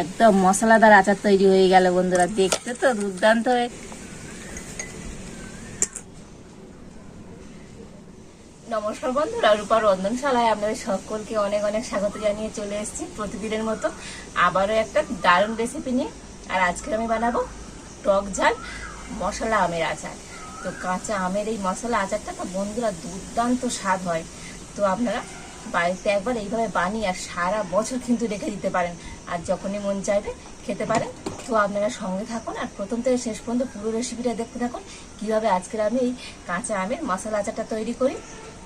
একদম মশলাদার আচার তৈরি হয়ে গেল বন্ধুরা। দেখতে তো দুর্দান্ত। হয়ে নমস্কার বন্ধুরা রূপার রন্ধনশালায় আপনাদের সকলকে অনেক অনেক স্বাগত জানিয়ে চলে এসেছি প্রতিদিনের মতো আবারও একটা দারুণ রেসিপি নিয়ে। আর আজকে আমি বানাবো টক ঝাল মশলা আমের আচার। তো কাঁচা আমের এই মশলা আচারটা তো বন্ধুরা দুর্দান্ত স্বাদ হয়। তো আপনারা বাড়িতে একবার এইভাবে বানিয়ে আর সারা বছর কিন্তু রেখে দিতে পারেন। আর যখনই মন চাইবে, খেতে পারেন। তো আপনারা সঙ্গে থাকুন আর প্রথম থেকে শেষ পর্যন্ত পুরো রেসিপিটা দেখতে থাকুন। কীভাবে আজকের আমি এই কাঁচা আমের মশলা আচারটা তৈরি করি।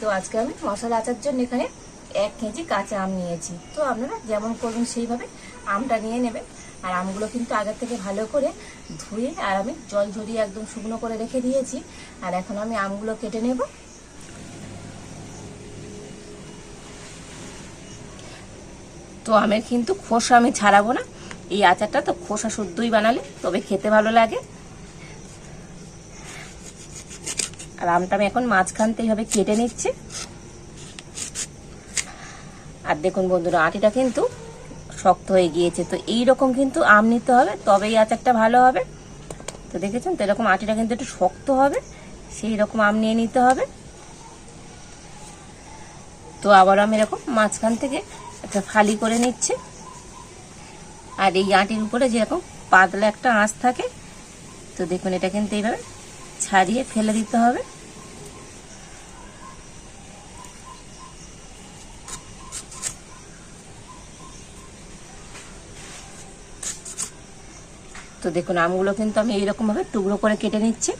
তো আজকে আমি মশলা আচার জন্য এখানে এক কেজি কাঁচা আম নিয়েছি। তো আপনারা যেমন করবেন সেইভাবে আমটা নিয়ে নেবেন। আর আমগুলো কিন্তু আগের থেকে ভালো করে ধুয়ে আর আমি জল ঝরিয়ে একদম শুকনো করে রেখে দিয়েছি। আর এখন আমি আমগুলো কেটে নেব। তো আমের কিন্তু খোসা আমি ছাড়াবো না। এই আচারটা তো খোসা শুদ্ধই বানালে তবে খেতে ভালো লাগে। আর আমটা আমি এখন মাঝখানতে এইভাবে কেটে নিচ্ছি। আর দেখুন বন্ধুরা, আটিটা কিন্তু শক্ত হয়ে গিয়েছে। তো এই রকম কিন্তু আম নিতে হবে তবে এই আচারটা ভালো হবে। তো দেখেছেন তো, এরকম আটিটা কিন্তু একটু শক্ত হবে সেই রকম আম নিয়ে নিতে হবে। তো আবার আমি এরকম মাঝখান থেকে একটা ফালি করে নিচ্ছি। আর এই আটির উপরে যেরকম পাতলা একটা আঁশ থাকে, তো দেখুন এটা কিন্তু এইভাবে ছাড়িয়ে ফেলে দিতে হবে। তো দেখুন আমগুলো কিন্তু আমি এইরকম ভাবে টুকরো করে কেটে নিচ্ছি।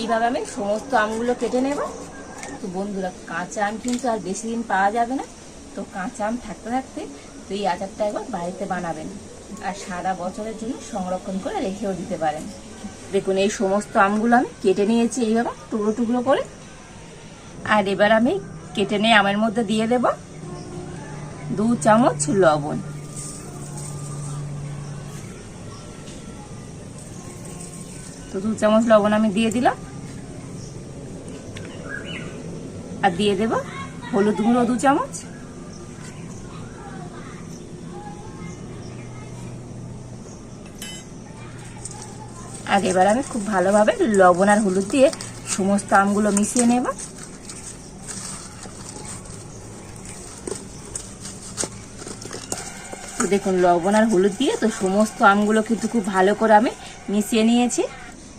এইভাবে আমি সমস্ত আমগুলো কেটে নেব। তো বন্ধুরা, কাঁচা আম কিন্তু আর বেশি দিন পাওয়া যাবে না। তো কাঁচা আম থাকতে থাকতে তো এই আচারটা একবার বাড়িতে বানাবেন আর সারা বছরের জন্য সংরক্ষণ করে রেখেও দিতে পারেন। দেখুন, এই সমস্ত আমগুলো আমি কেটে নিয়েছি এইভাবে টুকরো টুকরো করে। আর এবার আমি কেটে নিয়ে আমের মধ্যে দিয়ে দেব দু চামচ লবণ। তো দু চামচ লবণ আমি দিয়ে দিলাম। আর দিয়ে দেব হলুদ গুঁড়ো দু চামচ। আর এবার আমি খুব ভালোভাবে লবণ আর হলুদ দিয়ে সমস্ত আমগুলো মিশিয়ে নেব। দেখুন, লবণ আর হলুদ দিয়ে তো সমস্ত আমগুলো কিন্তু খুব ভালো করে আমি মিশিয়ে নিয়েছি।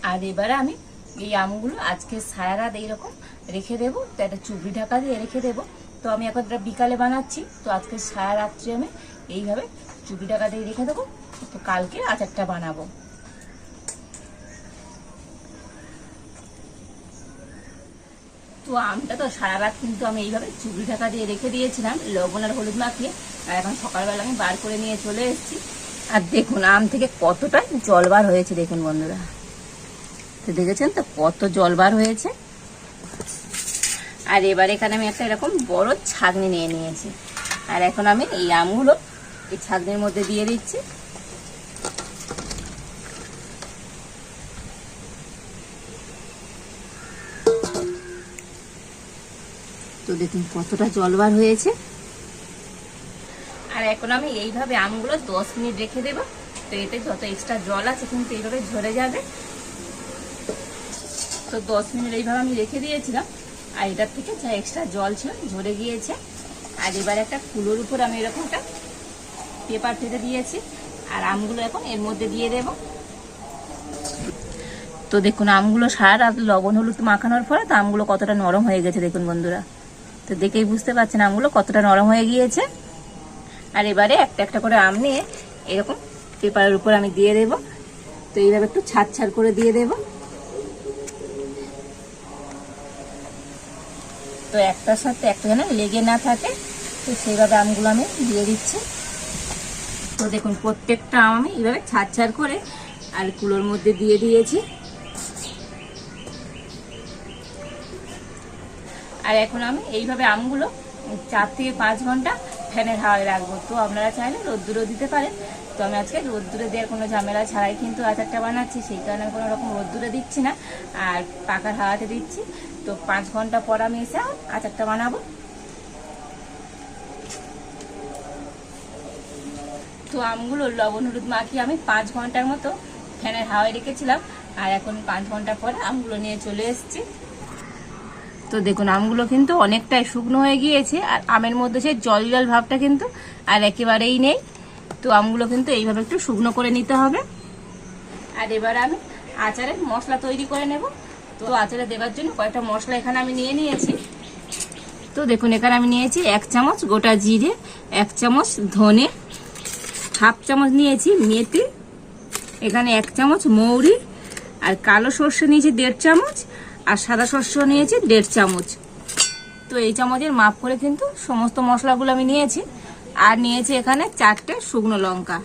আর এবারে আমি এই আমগুলো আজকে সারা রাত এইরকম রেখে দেবো, তো একটা চুবড়ি ঢাকা দিয়ে রেখে দেবো। তো আমি এখন বিকালে বানাচ্ছি, তো আজকে সারা রাত্রে আমি এইভাবে চুবড়ি ঢাকা দিয়ে রেখে দেবো, তো কালকে আচারটা বানাবো। তো আমটা তো সারা রাত কিন্তু আমি এইভাবে চুবড়ি ঢাকা দিয়ে রেখে দিয়েছিলাম, লবণ আর হলুদ মাখিয়ে, আর এখন সকালবেলা আমি বার করে নিয়ে চলে এসেছি। আর দেখুন, আম থেকে কতটা জল বার হয়েছে, দেখুন বন্ধুরা। তো দেখেছেন তো কত জল বার হয়েছে? আর এবার এখানে আমি একটা এরকম বড় ছাগনি নিয়ে নিয়েছি। আর এখন আমি এই আমগুলো এই ছাগনির মধ্যে দিয়ে দিচ্ছি। তো দেখুন কতটা জল বার হয়েছে। আর এখন আমি এইভাবে আমগুলো দশ মিনিট রেখে দেবো। তো এতে যত এক্সট্রা জল আছে কিন্তু এইভাবে ঝরে যাবে। তো দশ মিনিট এইভাবে আমি রেখে দিয়েছিলাম। আর এটার থেকে যা এক্সট্রা জল ছিল ঝরে গিয়েছে। আর এবার একটা কুলোর উপর আমি এরকম একটা পেপার পেতে দিয়েছি। আর আমগুলো এখন এর মধ্যে দিয়ে দেব। তো দেখুন, আমগুলো সারা রাত লবণ, হলুদ মাখানোর পরে তো আমগুলো কতটা নরম হয়ে গেছে দেখুন বন্ধুরা। তো দেখেই বুঝতে পারছেন আমগুলো কতটা নরম হয়ে গিয়েছে। আর এবারে একটা একটা করে আম নিয়ে এরকম পেপারের উপর আমি দিয়ে দেব। তো এইভাবে একটু ছাড় ছাড় করে দিয়ে দেব। তো একটার সাথে একটা যেন লেগে না থাকে, তো সেইভাবে আমগুলো আমি দিয়ে দিচ্ছি। তো দেখুন, প্রত্যেকটা আম আমি এইভাবে ছাড় ছাড় করে আর কুলোর মধ্যে দিয়ে দিয়েছি। আর এখন আমি এইভাবে আমগুলো চার থেকে পাঁচ ঘণ্টা ফ্যানের হাওয়ায় রাখব। তো আপনারা চাইলে রোদ্দুরও দিতে পারেন। তো আমি আজকে রোদ্দুরে দেওয়ার কোনো ঝামেলা ছাড়াই কিন্তু আচারটা বানাচ্ছি, সেই কারণে কোনো রকম রোদ্দুরে দিচ্ছি না। আর পাকার হাওয়াতে দিচ্ছি। তো পাঁচ ঘণ্টা পর আমি এসে আচারটা বানাবো। তো আমগুলো, লবণ, হলুদ মাখিয়ে আমি পাঁচ ঘণ্টার মতো ফ্যানের হাওয়ায় রেখেছিলাম। আর এখন পাঁচ ঘণ্টা পরে আমগুলো নিয়ে চলে এসেছি। তো দেখুন, আমগুলো কিন্তু অনেকটাই শুকনো হয়ে গিয়েছে। আর আমের মধ্যে সেই জল জল ভাবটা কিন্তু আর একেবারেই নেই। তো আমগুলো কিন্তু এইভাবে একটু শুকনো করে নিতে হবে। আর এবার আমি আচারের মশলা তৈরি করে নেব। তো আচারে দেওয়ার জন্য কয়েকটা মশলা এখানে আমি নিয়ে নিয়েছি। তো দেখুন, এখানে আমি নিয়েছি এক চামচ গোটা জিরে, এক চামচ ধনে, হাফ চামচ নিয়েছি মেথি, এখানে এক চামচ মৌরি, আর কালো সর্ষে নিয়েছি দেড় চামচ, আর সাদা সর্ষে নিয়েছি দেড় চামচ। তো এই চামচের মাপ করে কিন্তু সমস্ত মশলাগুলো আমি নিয়েছি, আর নিয়েছি এখানে চারটে শুকনো লঙ্কা।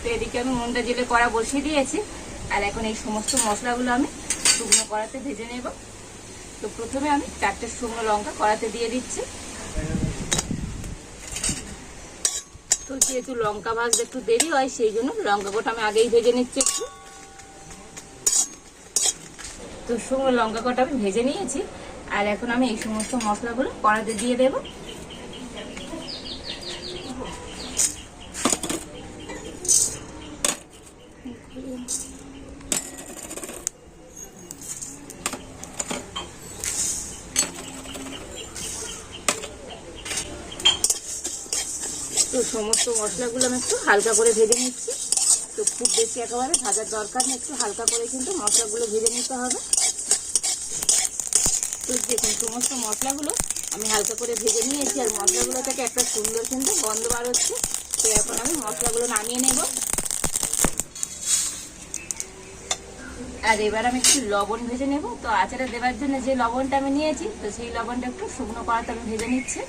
তো এদিকে আমি মুন্ডা জেলে কড়া বসিয়ে দিয়েছি, আর এখন এই সমস্ত মশলাগুলো আমি শুকনো কড়াতে ভেজে নেব। তো প্রথমে আমি চারটে শুকনো লঙ্কা কড়াতে দিয়ে দিচ্ছি। তো যেহেতু লঙ্কা ভাজতে একটু দেরি হয়, সেই জন্য লঙ্কা গোটা আমি আগেই ভেজে নিচ্ছি একটু। তো শুকনো লঙ্কা কটা আমি ভেজে নিয়েছি। আর এখন আমি এই সমস্ত মশলাগুলো কড়াতে দিয়ে দেব। তো সমস্ত মশলাগুলো আমি একটু হালকা করে ভেজে নিচ্ছি। তো খুব বেশি একেবারে ভাজার দরকার নেই, একটু হালকা করে কিন্তু মশলাগুলো ভেজে নিতে হবে। তো দেখুন সমস্ত মশলাগুলো আমি হালকা করে ভেজে নিয়েছি, আর মশলাগুলো থেকে একটা সুন্দর কিন্তু গন্ধ বার হচ্ছে। তো এখন আমি মশলাগুলো নামিয়ে নেব। আর এবার আমি একটু লবণ ভেজে নেব। তো আচারে দেওয়ার জন্য যে লবণটা আমি নিয়েছি, তো সেই লবণটা একটু শুকনো করাতে আমি ভেজে নিচ্ছি।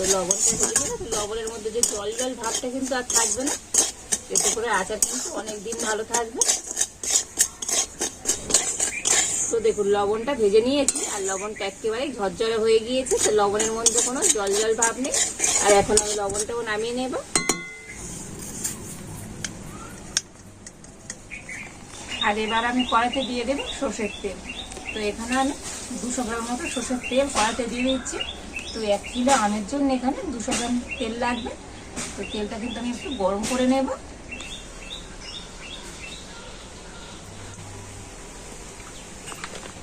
তো লবণটা দিয়ে তো লবণের মধ্যে যে জল জল ভাবটা কিন্তু আর থাকবে না। এতে করে আচার কিন্তু অনেক দিন ভালো থাকবে। তো দেখুন, লবণটা ভেজে নিয়েছি, আর লবণটা একেবারে ঝরঝরে হয়ে গিয়েছে, তো লবণের মধ্যে কোনো জল জল ভাব নেই। আর এখন আমি লবণটাও নামিয়ে নেব। আর এবার আমি কড়াতে দিয়ে দেবো সর্ষের তেল। তো এখানে আমি দুশো গ্রাম মতো সর্ষের তেল কড়াতে দিয়ে দিচ্ছি। তো এক কিলো আমের জন্য এখানে দুশো গ্রাম তেল লাগবে। তো তেলটা কিন্তু আমি একটু গরম করে নেব।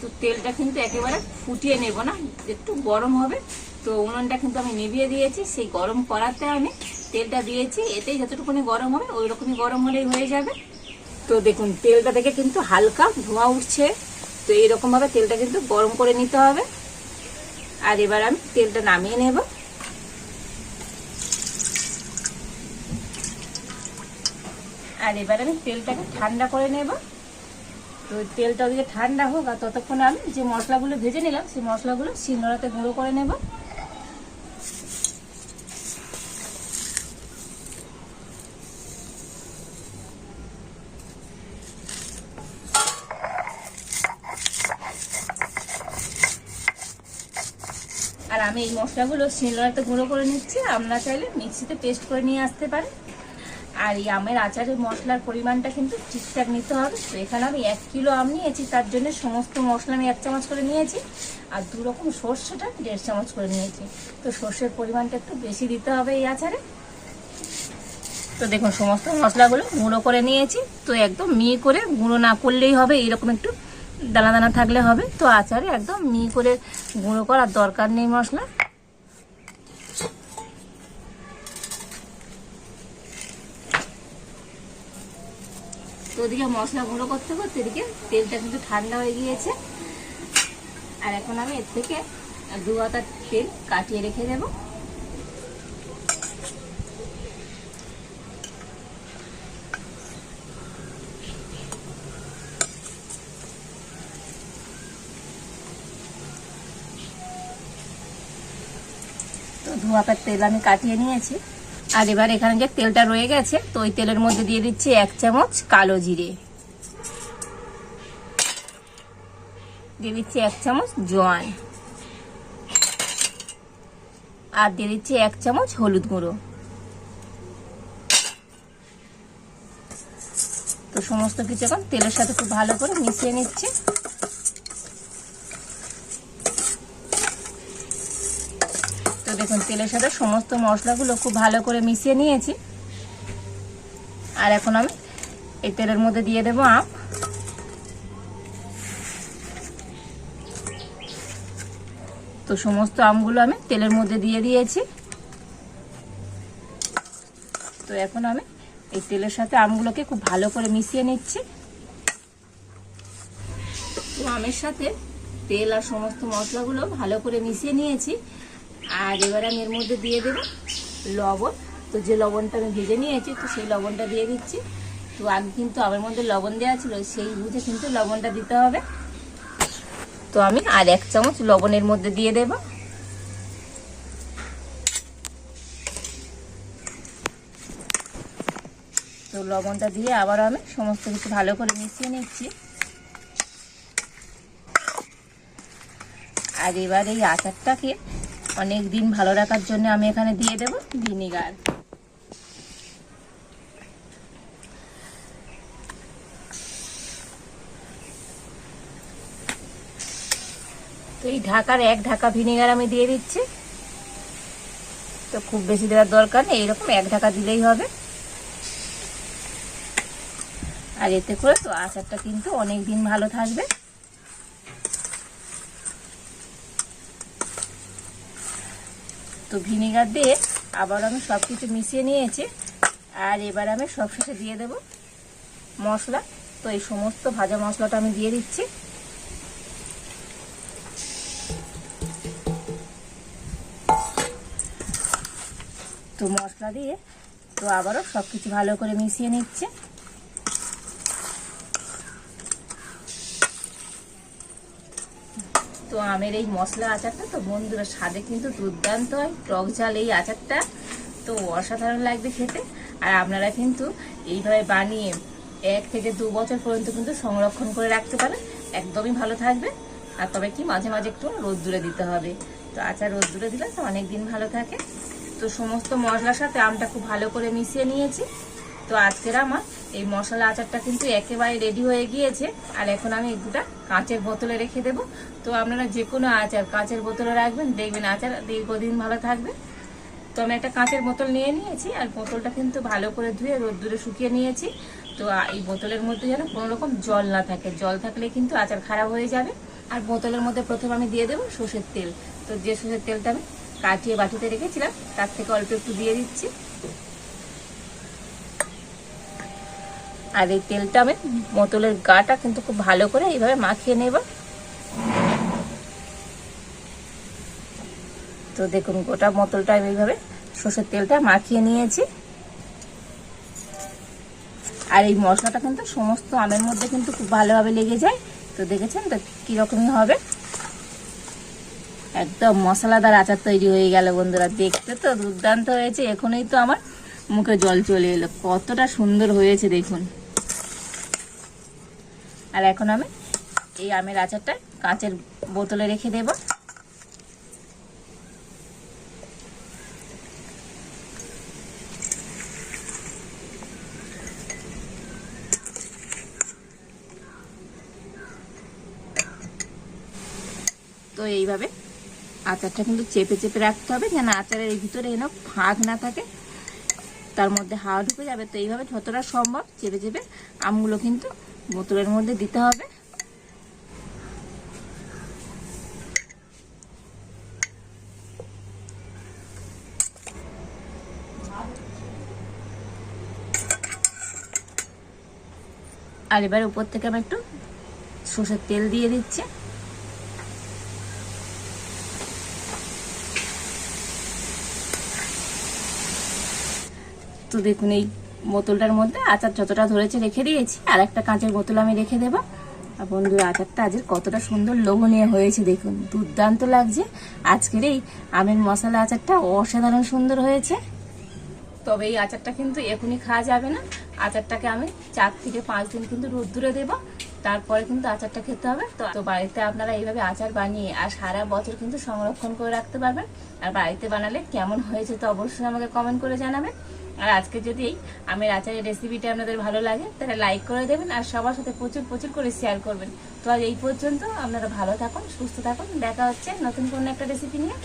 তো তেলটা কিন্তু একেবারে ফুটিয়ে নেব না, একটু গরম হবে। তো উনুনটা কিন্তু আমি নিভিয়ে দিয়েছি, সেই গরম করাতে আমি তেলটা দিয়েছি। এতেই যতটুকুনি গরম হবে ওই রকমই গরম হলেই হয়ে যাবে। তো দেখুন, তেলটা থেকে কিন্তু হালকা ধোঁয়া উঠছে। তো এইরকমভাবে তেলটা কিন্তু গরম করে নিতে হবে। আর এবার আমি তেলটা নামিয়ে নেব। আর এবার আমি তেলটাকে ঠান্ডা করে নেব। তো তেলটা ওদিকে ঠান্ডা হোক, আর ততক্ষণ আমি যে মশলাগুলো ভেজে নিলাম, সেই মশলাগুলো শিলনোড়াতে গুঁড়ো করে নেব। আর আমি এই মশলাগুলো শিলনোড়াতে গুঁড়ো করে নিচ্ছি। আপনারা চাইলে মিক্সিতে পেস্ট করে নিয়ে আসতে পারেন আর এই আমের আচারের মশলার পরিমাণটা কিন্তু ঠিকঠাক নিতে হবে। তো এখানে আমি এক কিলো আম নিয়েছি, তার জন্য সমস্ত মশলা আমি এক চামচ করে নিয়েছি। আর দু রকম সর্ষেটা দেড় চামচ করে নিয়েছি। তো সর্ষের পরিমাণটা একটু বেশি দিতে হবে এই আচারে। তো দেখুন, সমস্ত মশলাগুলো গুঁড়ো করে নিয়েছি। তো একদম মি করে গুঁড়ো না করলেই হবে এইরকম একটু দানা দানা থাকলে হবে। তো আচারে একদম মি করে গুঁড়ো করার দরকার নেই মশলা। তো ওদিকে মশলা গুঁড়ো করতে করতে এদিকে তেলটা কিন্তু ঠান্ডা হয়ে গিয়েছে। আর এখন আমি এর থেকে দু হাতার তেল কাটিয়ে রেখে দেবো। ধোয়াকার তেল আমি কাটিয়ে নিয়েছি। আর এবার এখানে যে তেলটা রয়ে গেছে, তো ওই তেলের মধ্যে দিয়ে দিচ্ছি এক চামচ কালো জিরে। দিয়ে দিচ্ছি এক চামচ জোয়ান। আর দিয়ে দিচ্ছি এক চামচ হলুদ গুঁড়ো। তো সমস্ত কিছু এখন তেলের সাথে খুব ভালো করে মিশিয়ে নিচ্ছি। দেখুন, তেলের সাথে সমস্ত মশলাগুলো খুব ভালো করে মিশিয়ে নিয়েছি। আর এখন আমি এই তেলের মধ্যে দিয়ে দেবো আম। তো সমস্ত আমগুলো আমি তেলের মধ্যে দিয়ে দিয়েছি। তো এখন আমি এই তেলের সাথে আমগুলোকে খুব ভালো করে মিশিয়ে নিচ্ছি। তো আমের সাথে তেল আর সমস্ত মশলাগুলো ভালো করে মিশিয়ে নিয়েছি। আর এবার আমি এর মধ্যে দিয়ে দেবো লবণ। তো যে লবণটা আমি ভেজে নিয়েছি, তো সেই লবণটা দিয়ে দিচ্ছি। তো আগে কিন্তু আমের মধ্যে লবণ দেওয়া ছিল, সেই বুঝে কিন্তু লবণটা দিতে হবে। তো আমি আর এক চামচ লবণের মধ্যে দিয়ে দেব। তো লবণটা দিয়ে আবার আমি সমস্ত কিছু ভালো করে মিশিয়ে নিচ্ছি। আর এবার এই আচারটাকে অনেক দিন ভালো রাখার জন্য আমি এখানে দিয়ে দেব ভিনিগার। তো এই ঢাকার এক ঢাকা ভিনিগার আমি দিয়ে দিচ্ছি। তো খুব বেশি দেওয়ার দরকার নেই এইরকম এক ঢাকা দিলেই হবে। আর এতে করে তো আচারটা কিন্তু অনেক দিন ভালো থাকবে। তো ভিনেগার দিয়ে আবার আমি সব কিছু মিশিয়ে নিয়েছি। আর এবার আমি সব শেষে দিয়ে দেব মশলা। তো এই সমস্ত ভাজা মশলাটা আমি দিয়ে দিচ্ছি। তো মশলা দিয়ে তো আবারও সব কিছু ভালো করে মিশিয়ে নিচ্ছে। তো আমের এই মশলা আচারটা তো বন্ধুরা, স্বাদে কিন্তু দুর্দান্ত হয়। টক ঝাল এই আচারটা তো অসাধারণ লাগবে খেতে। আর আপনারা কিন্তু এইভাবে বানিয়ে এক থেকে দু বছর পর্যন্ত কিন্তু সংরক্ষণ করে রাখতে পারেন। একদমই ভালো থাকবে। আর তবে কি মাঝে মাঝে একটু রোদ্দুরে দিতে হবে। তো আচার রোদ্দুরে দিলে তো অনেক দিন ভালো থাকে। তো সমস্ত মশলার সাথে আমটা খুব ভালো করে মিশিয়ে নিয়েছি। তো আজকের আমার এই মশলা আচারটা কিন্তু একেবারে রেডি হয়ে গিয়েছে। আর এখন আমি দুটা কাঁচের বোতলে রেখে দেবো। তো আপনারা যে কোনো আচার কাঁচের বোতলে রাখবেন, দেখবেন আচার দীর্ঘদিন ভালো থাকবে। তো আমি একটা কাঁচের বোতল নিয়ে নিয়েছি, আর বোতলটা কিন্তু ভালো করে ধুয়ে রোদ্দুরে শুকিয়ে নিয়েছি। তো এই বোতলের মধ্যে যেন কোনো রকম জল না থাকে। জল থাকলে কিন্তু আচার খারাপ হয়ে যাবে। আর বোতলের মধ্যে প্রথমে আমি দিয়ে দেবো সর্ষের তেল। তো যে সর্ষের তেলটা আমি কাটিয়ে বাটিতে রেখেছিলাম, তার থেকে অল্প একটু দিয়ে দিচ্ছি। আর এই তেলটা আমি বোতলের গাটা কিন্তু খুব ভালো করে এইভাবে মাখিয়ে নেব। তো দেখুন, গোটা বোতলটা আমি এইভাবে সর্ষের তেলটা মাখিয়ে নিয়েছি। আর এই মশলাটা কিন্তু সমস্ত আমের মধ্যে কিন্তু খুব ভালোভাবে লেগে যায়। তো দেখেছেন তো কীরকমই হবে? একদম মশলাদার আচার তৈরি হয়ে গেল বন্ধুরা, দেখতে তো দুর্দান্ত হয়েছে। এখনই তো আমার মুখে জল চলে এলো। কতটা সুন্দর হয়েছে দেখুন। আর এখন আমি এই আমের আচারটা কাঁচের বোতলে রেখে দেব। তো এইভাবে আচারটা কিন্তু চেপে চেপে রাখতে হবে, যেন আচারের ভিতরে যেন ফাঁক না থাকে, তার মধ্যে হাওয়া ঢুকে যাবে। তো এইভাবে যতটা সম্ভব চেপে চেপে আমগুলো কিন্তু বোতলের মধ্যে দিতে হবে। আর এবার উপর থেকে আমি একটু সর্ষের তেল দিয়ে দিচ্ছি। তো দেখুন, এই বোতলটার মধ্যে আচার যতটা ধরেছে রেখে দিয়েছি, আর একটা কাঁচের বোতল আমি রেখে দেবো। আর বন্ধুর, আচারটা আজের কতটা সুন্দর লোভনীয় হয়েছে দেখুন, দুর্দান্ত লাগছে। আজকের এই আমের মশলা আচারটা অসাধারণ সুন্দর হয়েছে। তবে এই আচারটা কিন্তু এখনই খাওয়া যাবে না। আচারটাকে আমি চার থেকে পাঁচ দিন কিন্তু রোদ্দুরে দেবো। তারপরে কিন্তু আচারটা খেতে হবে। তো বাড়িতে আপনারা এইভাবে আচার বানিয়ে আর সারা বছর কিন্তু সংরক্ষণ করে রাখতে পারবেন। আর বাড়িতে বানালে কেমন হয়েছে তো অবশ্যই আমাকে কমেন্ট করে জানাবেন। আর আজকে যদি এই আমের আচারের রেসিপিটা আপনাদের ভালো লাগে, তাহলে লাইক করে দেবেন আর সবার সাথে প্রচুর প্রচুর করে শেয়ার করবেন। তো আজ এই পর্যন্ত আপনারা ভালো থাকুন, সুস্থ থাকুন, দেখা হচ্ছে নতুন কোনো একটা রেসিপি নিয়ে।